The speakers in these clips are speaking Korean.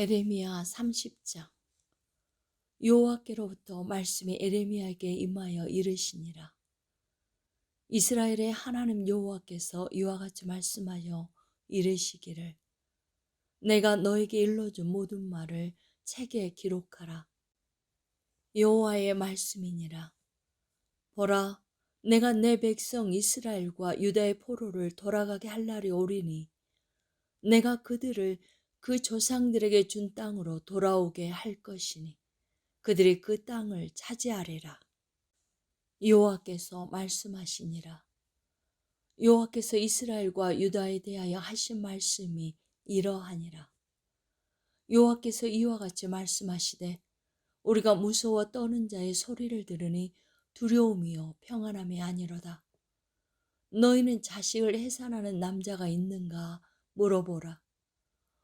에레미야 30장. 여호와께로부터 말씀이 에레미야에게 임하여 이르시니라. 이스라엘의 하나님 여호와께서 이와 같이 말씀하여 이르시기를. 내가 너에게 일러준 모든 말을 책에 기록하라. 여호와의 말씀이니라. 보라 내가 내 백성 이스라엘과 유다의 포로를 돌아가게 할 날이 오리니 내가 그들을 그 조상들에게 준 땅으로 돌아오게 할 것이니 그들이 그 땅을 차지하리라. 여호와께서 말씀하시니라. 여호와께서 이스라엘과 유다에 대하여 하신 말씀이 이러하니라. 여호와께서 이와 같이 말씀하시되 우리가 무서워 떠는 자의 소리를 들으니 두려움이요 평안함이 아니로다. 너희는 자식을 해산하는 남자가 있는가 물어보라.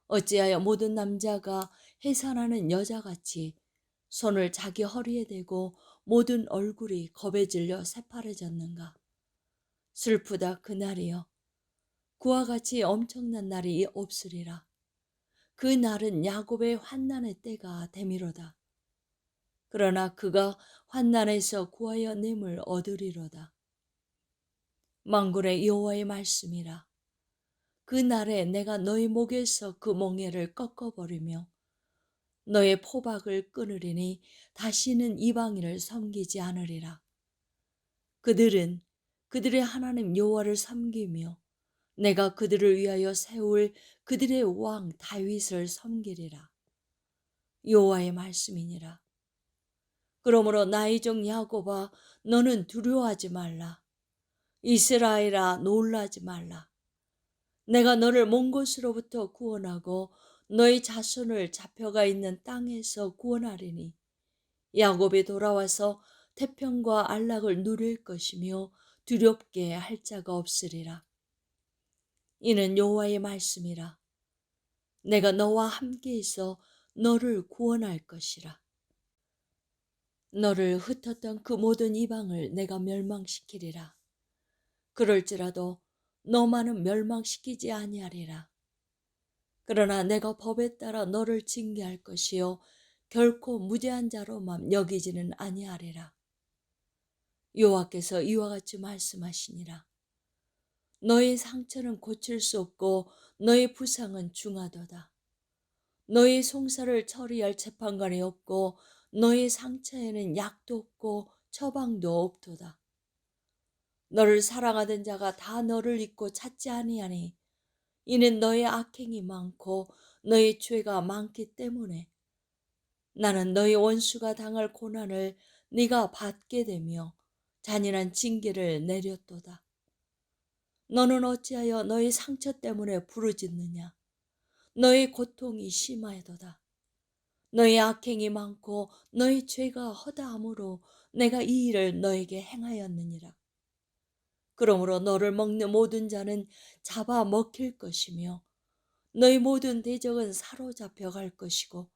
어찌하여 모든 남자가 해산하는 여자같이 손을 자기 허리에 대고 모든 얼굴이 겁에 질려 새파래졌는가? 슬프다 그날이여. 그와 같이 엄청난 날이 없으리라. 그 날은 야곱의 환난의 때가 되미로다. 그러나 그가 환난에서 구하여 님을 얻으리로다. 망군의 여호와의 말씀이라. 그 날에 내가 너희 목에서 그 멍에를 꺾어버리며 너의 포박을 끊으리니 다시는 이방인을 섬기지 않으리라. 그들은 그들의 하나님 여호와를 섬기며 내가 그들을 위하여 세울 그들의 왕 다윗을 섬기리라. 여호와의 말씀이니라. 그러므로 나의 종 야곱아 너는 두려워하지 말라. 이스라엘아 놀라지 말라. 내가 너를 먼 곳으로부터 구원하고 너희 자손을 잡혀가 있는 땅에서 구원하리니 야곱이 돌아와서 태평과 안락을 누릴 것이며 두렵게 할 자가 없으리라. 이는 여호와의 말씀이라. 내가 너와 함께 있어 너를 구원할 것이라. 너를 흩었던 그 모든 이방을 내가 멸망시키리라. 그럴지라도 너만은 멸망시키지 아니하리라. 그러나 내가 법에 따라 너를 징계할 것이요 결코 무죄한 자로만 여기지는 아니하리라. 여호와께서 이와 같이 말씀하시니라. 너의 상처는 고칠 수 없고 너의 부상은 중하도다. 너의 송사를 처리할 재판관이 없고 너의 상처에는 약도 없고 처방도 없도다. 너를 사랑하던 자가 다 너를 잊고 찾지 아니하니 이는 너의 악행이 많고 너의 죄가 많기 때문에 나는 너의 원수가 당할 고난을 네가 받게 되며 잔인한 징계를 내렸도다. 너는 어찌하여 너의 상처 때문에 부르짖느냐? 너의 고통이 심하도다. 너의 악행이 많고 너의 죄가 허다함으로 내가 이 일을 너에게 행하였느니라. 그러므로 너를 먹는 모든 자는 잡아 먹힐 것이며 너희 모든 대적은 사로잡혀 갈 것이고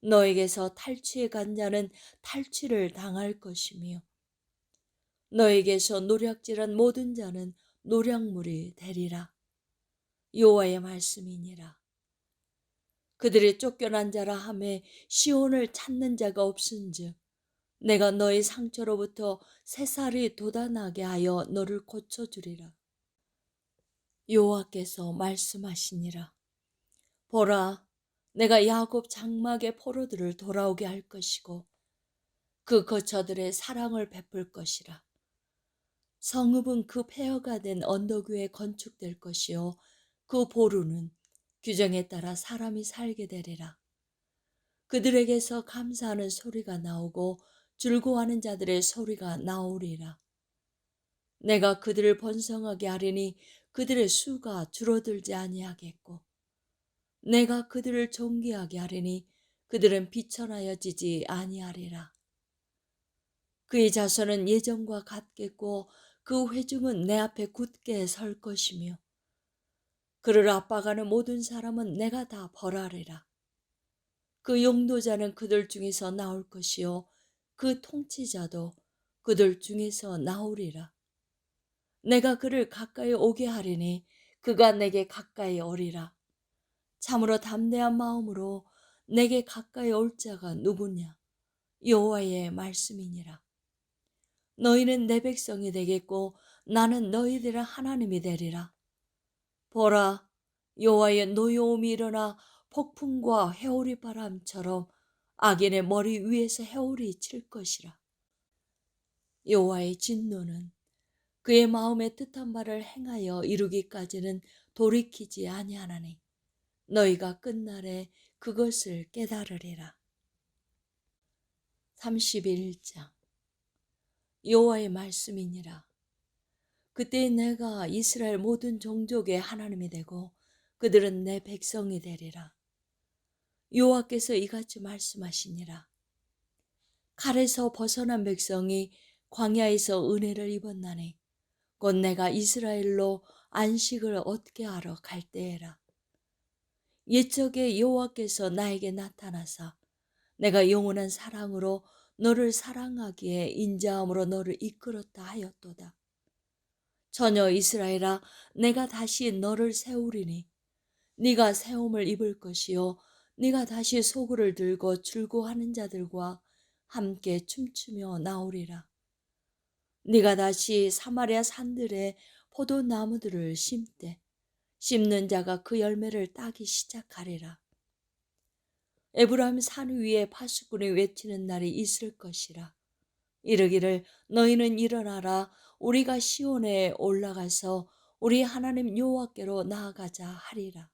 너에게서 탈취해 간 자는 탈취를 당할 것이며 너에게서 노략질한 모든 자는 노략물이 되리라. 여호와의 말씀이니라. 그들이 쫓겨난 자라 함에 시온을 찾는 자가 없은즉 내가 너의 상처로부터 새살이 돋아나게 하여 너를 고쳐주리라. 여호와께서 말씀하시니라. 보라, 내가 야곱 장막의 포로들을 돌아오게 할 것이고 그 거처들의 사랑을 베풀 것이라. 성읍은 그 폐허가 된 언덕 위에 건축될 것이요 그 보루는 규정에 따라 사람이 살게 되리라. 그들에게서 감사하는 소리가 나오고 즐거워하는 자들의 소리가 나오리라. 내가 그들을 번성하게 하리니 그들의 수가 줄어들지 아니하겠고 내가 그들을 존귀하게 하리니 그들은 비천하여지지 아니하리라. 그의 자손은 예전과 같겠고 그 회중은 내 앞에 굳게 설 것이며 그를 압박하는 모든 사람은 내가 다 벌하리라. 그 용도자는 그들 중에서 나올 것이요 그 통치자도 그들 중에서 나오리라. 내가 그를 가까이 오게 하리니 그가 내게 가까이 오리라. 참으로 담대한 마음으로 내게 가까이 올 자가 누구냐? 여호와의 말씀이니라. 너희는 내 백성이 되겠고 나는 너희들의 하나님이 되리라. 보라, 여호와의 노여움이 일어나 폭풍과 해오리 바람처럼 악인의 머리 위에서 해오리 칠 것이라. 여호와의 진노는 그의 마음에 뜻한 바를 행하여 이루기까지는 돌이키지 아니하나니 너희가 끝날에 그것을 깨달으리라. 31장 여호와의 말씀이니라. 그때 내가 이스라엘 모든 종족의 하나님이 되고 그들은 내 백성이 되리라. 여호와께서 이같이 말씀하시니라. 칼에서 벗어난 백성이 광야에서 은혜를 입었나니 곧 내가 이스라엘로 안식을 얻게 하러 갈 때에라. 옛적에 여호와께서 나에게 나타나사 내가 영원한 사랑으로 너를 사랑하기에 인자함으로 너를 이끌었다 하였도다. 전혀 이스라엘아 내가 다시 너를 세우리니 네가 세움을 입을 것이요 네가 다시 소굴을 들고 출고하는 자들과 함께 춤추며 나오리라. 네가 다시 사마리아 산들에 포도나무들을 심되 심는 자가 그 열매를 따기 시작하리라. 에브라임 산 위에 파수꾼이 외치는 날이 있을 것이라. 이르기를 너희는 일어나라 우리가 시온에 올라가서 우리 하나님 여호와께로 나아가자 하리라.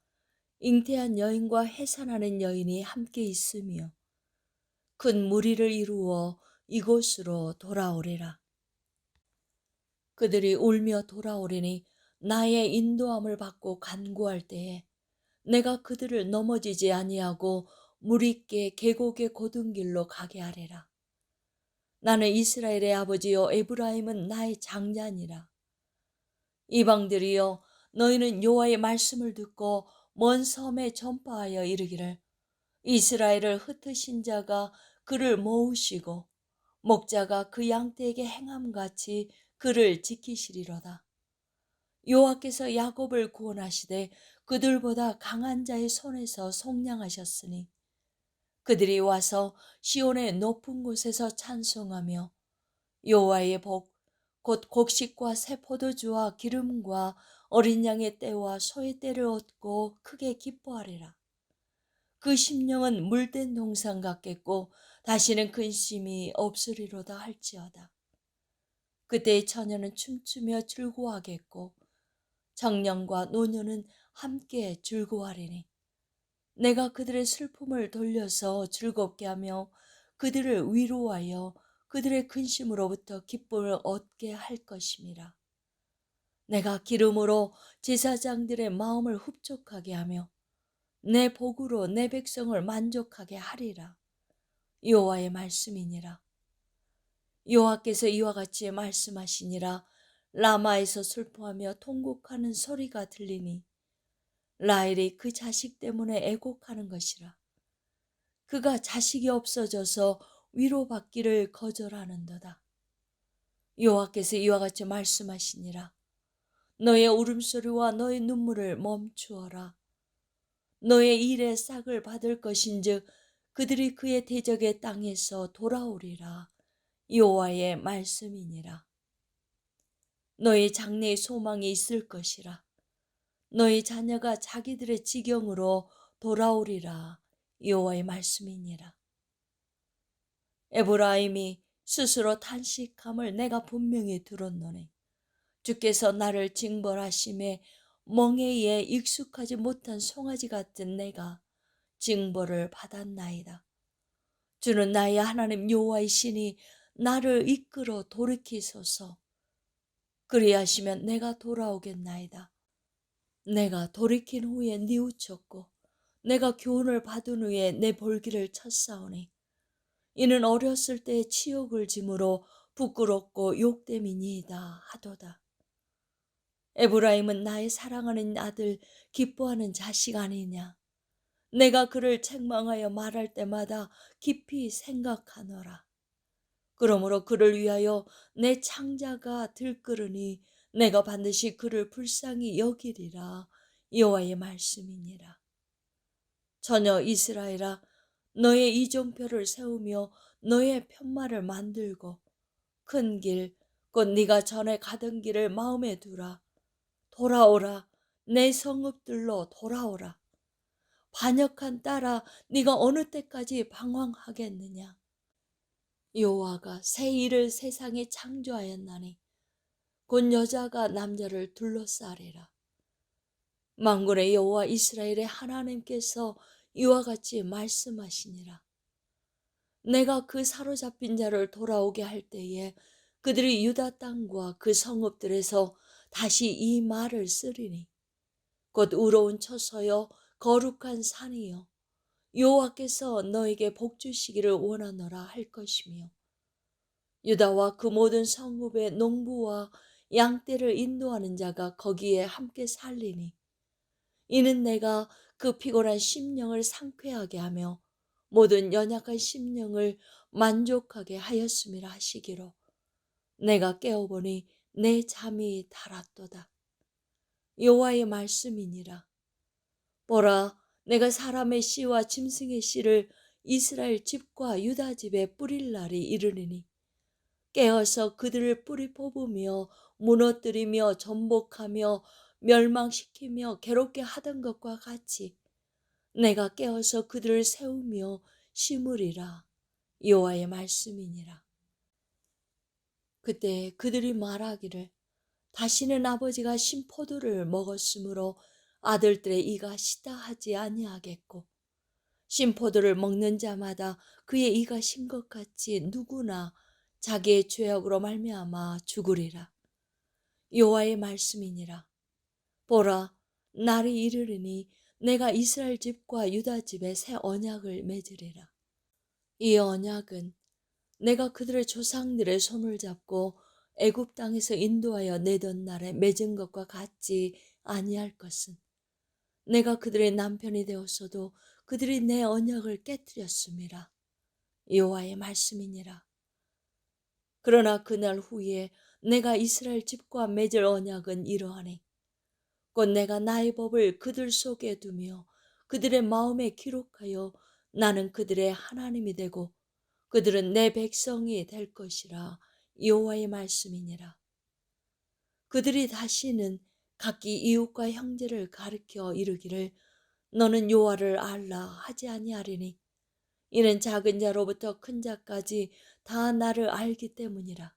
잉태한 여인과 해산하는 여인이 함께 있으며 큰 무리를 이루어 이곳으로 돌아오리라. 그들이 울며 돌아오리니 나의 인도함을 받고 간구할 때에 내가 그들을 넘어지지 아니하고 물 있게 계곡의 고든 길로 가게 하리라. 나는 이스라엘의 아버지요 에브라임은 나의 장자니라. 이방들이여 너희는 여호와의 말씀을 듣고 먼 섬에 전파하여 이르기를 이스라엘을 흩으신 자가 그를 모으시고 목자가 그 양떼에게 행함같이 그를 지키시리로다. 여호와께서 야곱을 구원하시되 그들보다 강한 자의 손에서 속량하셨으니 그들이 와서 시온의 높은 곳에서 찬송하며 여호와의 복 곧 곡식과 새 포도주와 기름과 어린 양의 때와 소의 때를 얻고 크게 기뻐하리라. 그 심령은 물된 동산 같겠고 다시는 근심이 없으리로다 할지어다. 그때의 처녀는 춤추며 즐거워하겠고 청년과 노년은 함께 즐거워하리니 내가 그들의 슬픔을 돌려서 즐겁게 하며 그들을 위로하여 그들의 근심으로부터 기쁨을 얻게 할 것임이라. 내가 기름으로 제사장들의 마음을 흡족하게 하며 내 복으로 내 백성을 만족하게 하리라. 여호와의 말씀이니라. 여호와께서 이와 같이 말씀하시니라. 라마에서 슬퍼하며 통곡하는 소리가 들리니 라헬이 그 자식 때문에 애곡하는 것이라. 그가 자식이 없어져서 위로받기를 거절하는도다. 여호와께서 이와 같이 말씀하시니라. 너의 울음소리와 너의 눈물을 멈추어라. 너의 일의 싹을 받을 것인즉 그들이 그의 대적의 땅에서 돌아오리라. 여호와의 말씀이니라. 너의 장래의 소망이 있을 것이라. 너희 자녀가 자기들의 지경으로 돌아오리라 여호와의 말씀이니라. 에브라임이 스스로 탄식함을 내가 분명히 들었노니 주께서 나를 징벌하심에 멍에에 익숙하지 못한 송아지 같은 내가 징벌을 받았나이다. 주는 나의 하나님 여호와이시니 나를 이끌어 돌이키소서. 그리하시면 내가 돌아오겠나이다. 내가 돌이킨 후에 뉘우쳤고 내가 교훈을 받은 후에 내 볼기를 쳤사오니 이는 어렸을 때 치욕을 짐으로 부끄럽고 욕됨이니이다 하도다. 에브라임은 나의 사랑하는 아들 기뻐하는 자식 아니냐. 내가 그를 책망하여 말할 때마다 깊이 생각하노라. 그러므로 그를 위하여 내 창자가 들끓으니 내가 반드시 그를 불쌍히 여기리라 여호와의 말씀이니라. 전혀 이스라엘아 너의 이종표를 세우며 너의 편말을 만들고 큰 길 곧 네가 전에 가던 길을 마음에 두라 돌아오라. 내 성읍들로 돌아오라. 반역한 딸아 네가 어느 때까지 방황하겠느냐? 여호와가 새 일을 세상에 창조하였나니 곧 여자가 남자를 둘러싸리라. 만군의 여호와 이스라엘의 하나님께서 이와 같이 말씀하시니라. 내가 그 사로잡힌 자를 돌아오게 할 때에 그들이 유다 땅과 그 성읍들에서 다시 이 말을 쓰리니. 곧 우러운 처서여 거룩한 산이여 여호와께서 너에게 복 주시기를 원하노라 할 것이며 유다와 그 모든 성읍의 농부와 양떼를 인도하는 자가 거기에 함께 살리니 이는 내가 그 피곤한 심령을 상쾌하게 하며 모든 연약한 심령을 만족하게 하였음이라 하시기로. 내가 깨어보니 내 잠이 달았도다. 여호와의 말씀이니라. 보라, 내가 사람의 씨와 짐승의 씨를 이스라엘 집과 유다 집에 뿌릴 날이 이르리니 깨어서 그들을 뿌리 뽑으며 무너뜨리며 전복하며 멸망시키며 괴롭게 하던 것과 같이 내가 깨어서 그들을 세우며 심으리라 여호와의 말씀이니라. 그때 그들이 말하기를 다시는 아버지가 신포도를 먹었으므로 아들들의 이가 시다 하지 아니하겠고 신포도를 먹는 자마다 그의 이가 신 것 같이 누구나 자기의 죄악으로 말미암아 죽으리라. 여호와의 말씀이니라. 보라 날이 이르리니 내가 이스라엘 집과 유다 집에 새 언약을 맺으리라. 이 언약은 내가 그들의 조상들의 손을 잡고 애굽 땅에서 인도하여 내던 날에 맺은 것과 같지 아니할 것은 내가 그들의 남편이 되었어도 그들이 내 언약을 깨뜨렸음이라. 여호와의 말씀이니라. 그러나 그날 후에 내가 이스라엘 집과 맺을 언약은 이러하니 곧 내가 나의 법을 그들 속에 두며 그들의 마음에 기록하여 나는 그들의 하나님이 되고 그들은 내 백성이 될 것이라 여호와의 말씀이니라. 그들이 다시는 각기 이웃과 형제를 가르켜 이르기를 너는 여호와를 알라 하지 아니하리니 이는 작은 자로부터 큰 자까지 다 나를 알기 때문이라.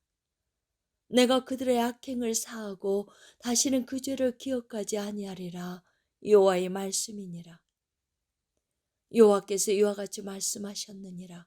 내가 그들의 악행을 사하고 다시는 그 죄를 기억하지 아니하리라 여호와의 말씀이니라. 여호와께서 이와 같이 말씀하셨느니라.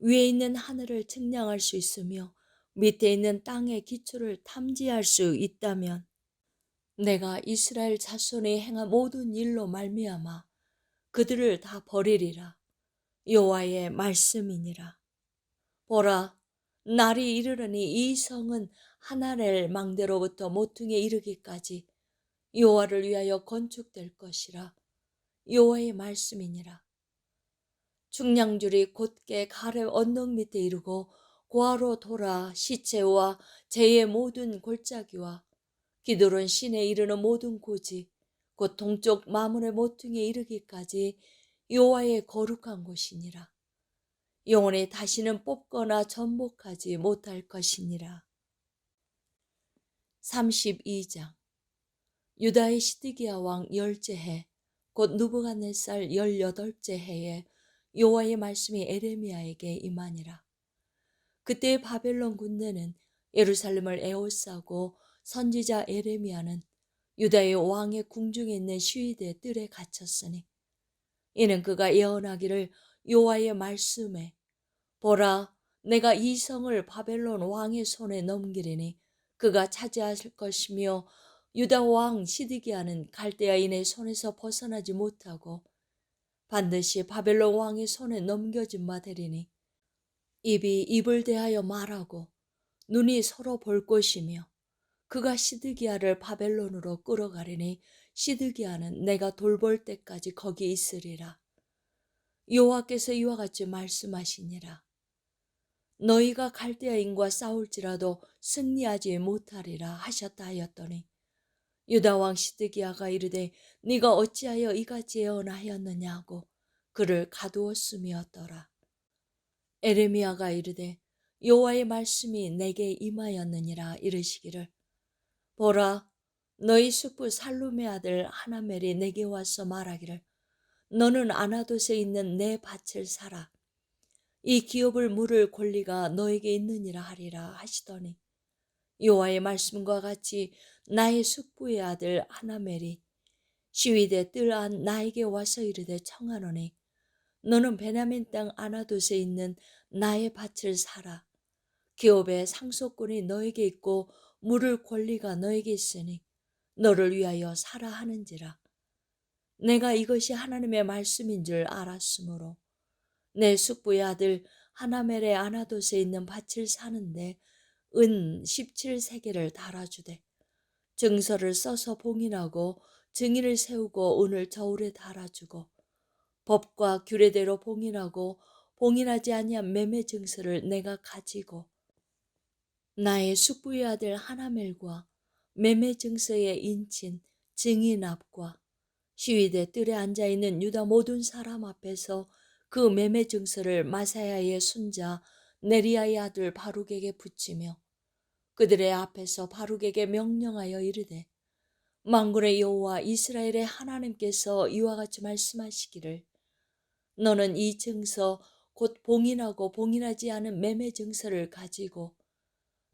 위에 있는 하늘을 측량할 수 있으며 밑에 있는 땅의 기초를 탐지할 수 있다면 내가 이스라엘 자손이 행한 모든 일로 말미암아 그들을 다 버리리라. 여호와의 말씀이니라. 보라 날이 이르르니 이 성은 하나렐 망대로부터 모퉁이에 이르기까지 여호와를 위하여 건축될 것이라. 여호와의 말씀이니라 중량줄이 곧게 가렙 언덕 밑에 이르고 고아로 돌아 시체와 제의 모든 골짜기와 기도론 신에 이르는 모든 고지 곧 동쪽 마문의 모퉁이에 이르기까지 여호와의 거룩한 곳이니라. 영원히 다시는 뽑거나 전복하지 못할 것이니라. 32장 유다의 시드기야 왕 열째 해, 곧 누부갓네살 열여덟째 해에 여호와의 말씀이 에레미야에게 임하니라. 그때 바벨론 군대는 예루살렘을 에워싸고 선지자 에레미야는 유다의 왕의 궁중에 있는 시위대 뜰에 갇혔으니 이는 그가 예언하기를 여호와의 말씀에 보라 내가 이 성을 바벨론 왕의 손에 넘기리니 그가 차지하실 것이며 유다 왕 시드기야는 갈대아인의 손에서 벗어나지 못하고 반드시 바벨론 왕의 손에 넘겨진 바 되리니 입이 입을 대하여 말하고 눈이 서로 볼 것이며 그가 시드기야를 바벨론으로 끌어가리니 시드기야는 내가 돌볼 때까지 거기 있으리라. 여호와께서 이와 같이 말씀하시니라. 너희가 갈대아인과 싸울지라도 승리하지 못하리라 하셨다 하였더니 유다 왕 시드기야가 이르되 네가 어찌하여 이같이 예언하였느냐고 그를 가두었음이었더라. 에레미야가 이르되 여호와의 말씀이 내게 임하였느니라 이르시기를. 보라 너희 숙부 살룸의 아들 하나멜이 내게 와서 말하기를. 너는 아나돗에 있는 내 밭을 사라. 이 기업을 물을 권리가 너에게 있느니라 하리라 하시더니 여호와의 말씀과 같이 나의 숙부의 아들 하나멜이 시위대 뜰 안 나에게 와서 이르되 청하노니 너는 베냐민 땅 아나돗에 있는 나의 밭을 사라. 기업의 상속권이 너에게 있고 물을 권리가 너에게 있으니 너를 위하여 사라 하는지라. 내가 이것이 하나님의 말씀인 줄 알았으므로 내 숙부의 아들 하나멜의 아나돗에 있는 밭을 사는데 은 17세계를 달아주되 증서를 써서 봉인하고 증인을 세우고 은을 저울에 달아주고 법과 규례대로 봉인하고 봉인하지 아니한 매매 증서를 내가 가지고 나의 숙부의 아들 하나멜과 매매 증서의 인친 증인 앞과 시위대 뜰에 앉아 있는 유다 모든 사람 앞에서 그 매매 증서를 마사야의 손자 네리아의 아들 바룩에게 붙이며 그들의 앞에서 바룩에게 명령하여 이르되 망군의 여호와 이스라엘의 하나님께서 이와 같이 말씀하시기를 너는 이 증서 곧 봉인하고 봉인하지 않은 매매 증서를 가지고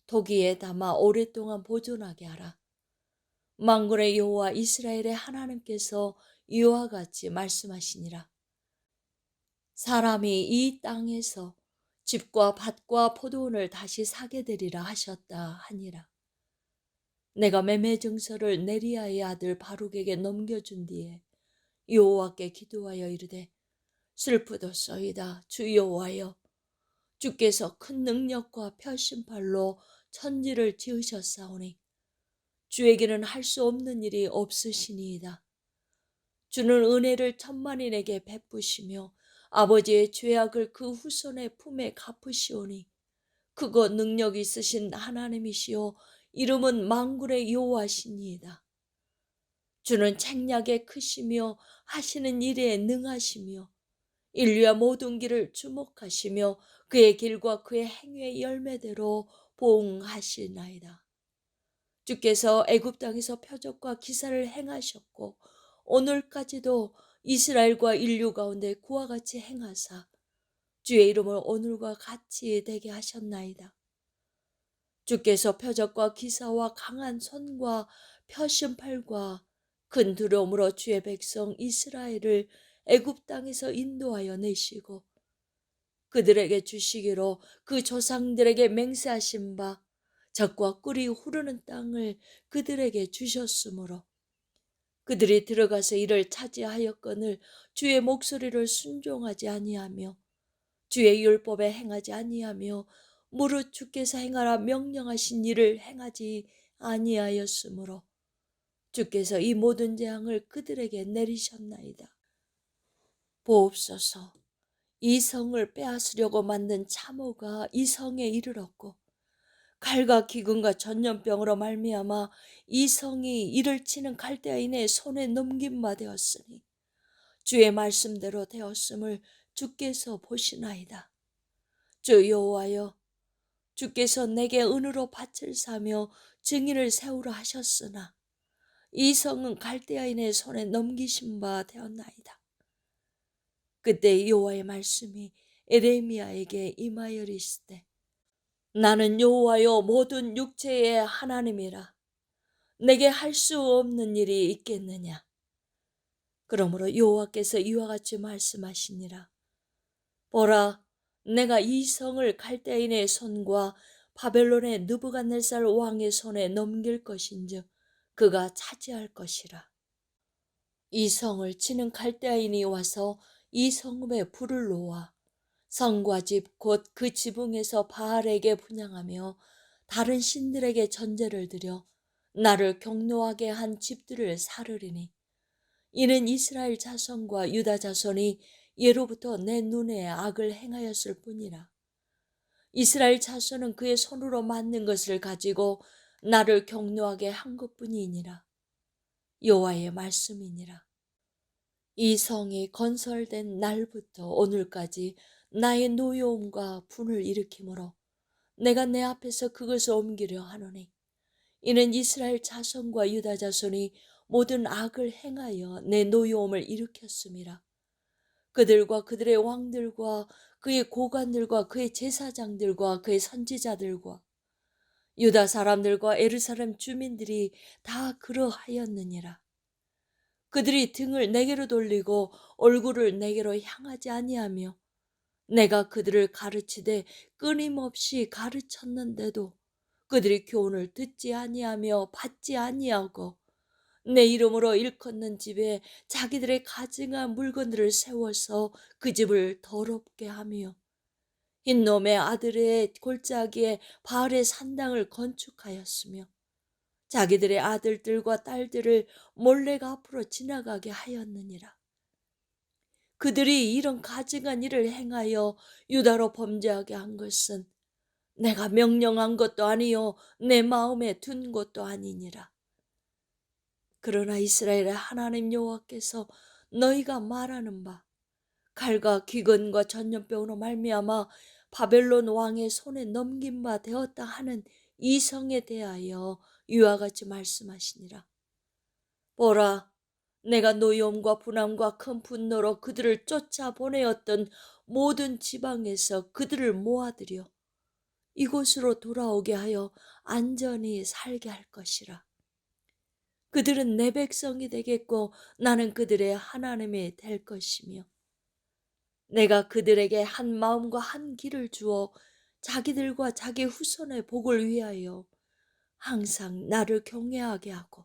토기에 담아 오랫동안 보존하게 하라. 망군의 여호와 이스라엘의 하나님께서 이와 같이 말씀하시니라. 사람이 이 땅에서 집과 밭과 포도원을 다시 사게 되리라 하셨다 하니라. 내가 매매 증서를 네리아의 아들 바룩에게 넘겨준 뒤에 여호와께 기도하여 이르되 슬프도소이다 주 여호와여 주께서 큰 능력과 펴신팔로 천지를 지으셨사오니 주에게는 할 수 없는 일이 없으시니이다. 주는 은혜를 천만인에게 베푸시며 아버지의 죄악을 그 후손의 품에 갚으시오니 그거 능력 있으신 하나님이시오 이름은 망굴의 여호와시니이다. 주는 책략에 크시며 하시는 일에 능하시며 인류의 모든 길을 주목하시며 그의 길과 그의 행위의 열매대로 보응하시나이다. 주께서 애굽 땅에서 표적과 기사를 행하셨고 오늘까지도 이스라엘과 인류 가운데 그와 같이 행하사 주의 이름을 오늘과 같이 되게 하셨나이다. 주께서 표적과 기사와 강한 손과 펴신 팔과 큰 두려움으로 주의 백성 이스라엘을 애굽 땅에서 인도하여 내시고 그들에게 주시기로 그 조상들에게 맹세하신 바 적과 꿀이 흐르는 땅을 그들에게 주셨으므로 그들이 들어가서 이를 차지하였거늘 주의 목소리를 순종하지 아니하며 주의 율법에 행하지 아니하며 무릇 주께서 행하라 명령하신 일을 행하지 아니하였으므로 주께서 이 모든 재앙을 그들에게 내리셨나이다. 보옵소서 이 성을 빼앗으려고 만든 참호가 이 성에 이르렀고 칼과 기근과 전염병으로 말미암아 이 성이 이를 치는 갈대아인의 손에 넘긴 바 되었으니 주의 말씀대로 되었음을 주께서 보시나이다. 주 여호와여 주께서 내게 은으로 밭을 사며 증인을 세우라 하셨으나 이 성은 갈대아인의 손에 넘기신 바 되었나이다. 그때 여호와의 말씀이 에레미야에게 임하여리시되 나는 여호와여 모든 육체의 하나님이라. 내게 할 수 없는 일이 있겠느냐? 그러므로 여호와께서 이와 같이 말씀하시니라. 보라 내가 이 성을 갈대인의 손과 바벨론의 느부갓네살 왕의 손에 넘길 것인즉 그가 차지할 것이라. 이 성을 치는 갈대아인이 와서 이 성읍에 불을 놓아 성과 집 곧 그 지붕에서 바알에게 분양하며 다른 신들에게 전제를 드려 나를 경노하게 한 집들을 사르리니. 이는 이스라엘 자손과 유다 자손이 예로부터 내 눈에 악을 행하였을 뿐이라. 이스라엘 자손은 그의 손으로 만든 것을 가지고 나를 경노하게 한 것뿐이니라. 여호와의 말씀이니라. 이 성이 건설된 날부터 오늘까지 나의 노여움과 분을 일으키므로 내가 내 앞에서 그것을 옮기려 하노니 이는 이스라엘 자손과 유다 자손이 모든 악을 행하여 내 노여움을 일으켰음이라. 그들과 그들의 왕들과 그의 고관들과 그의 제사장들과 그의 선지자들과 유다 사람들과 에르사렘 주민들이 다 그러하였느니라. 그들이 등을 내게로 돌리고 얼굴을 내게로 향하지 아니하며 내가 그들을 가르치되 끊임없이 가르쳤는데도 그들이 교훈을 듣지 아니하며 받지 아니하고 내 이름으로 일컫는 집에 자기들의 가증한 물건들을 세워서 그 집을 더럽게 하며 흰놈의 아들의 골짜기에 바알의 산당을 건축하였으며 자기들의 아들들과 딸들을 몰래가 앞으로 지나가게 하였느니라. 그들이 이런 가증한 일을 행하여 유다로 범죄하게 한 것은 내가 명령한 것도 아니요 내 마음에 둔 것도 아니니라. 그러나 이스라엘의 하나님 여호와께서 너희가 말하는 바 칼과 기근과 전염병으로 말미암아 바벨론 왕의 손에 넘긴 바 되었다 하는 이 성에 대하여 이와 같이 말씀하시니라. 보라, 내가 노여움과 분함과 큰 분노로 그들을 쫓아 보내었던 모든 지방에서 그들을 모아들여 이곳으로 돌아오게 하여 안전히 살게 할 것이라. 그들은 내 백성이 되겠고 나는 그들의 하나님이 될 것이며 내가 그들에게 한 마음과 한 길을 주어 자기들과 자기 후손의 복을 위하여 항상 나를 경외하게 하고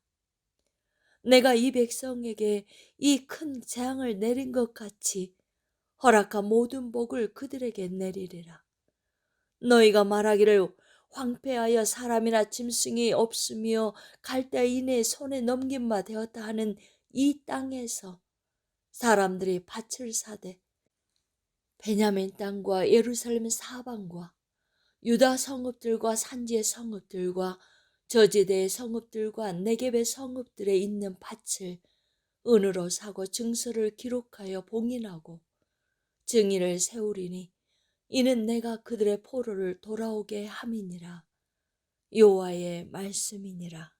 내가 이 백성에게 이 큰 재앙을 내린 것 같이 허락한 모든 복을 그들에게 내리리라. 너희가 말하기를 황폐하여 사람이나 짐승이 없으며 갈대인의 손에 넘긴 바 되었다 하는 이 땅에서 사람들이 밭을 사되 베냐민 땅과 예루살렘 사방과 유다 성읍들과 산지의 성읍들과 저지대의 성읍들과 네겝의 성읍들에 있는 밭을 은으로 사고 증서를 기록하여 봉인하고 증인을 세우리니 이는 내가 그들의 포로를 돌아오게 함이니라. 여호와의 말씀이니라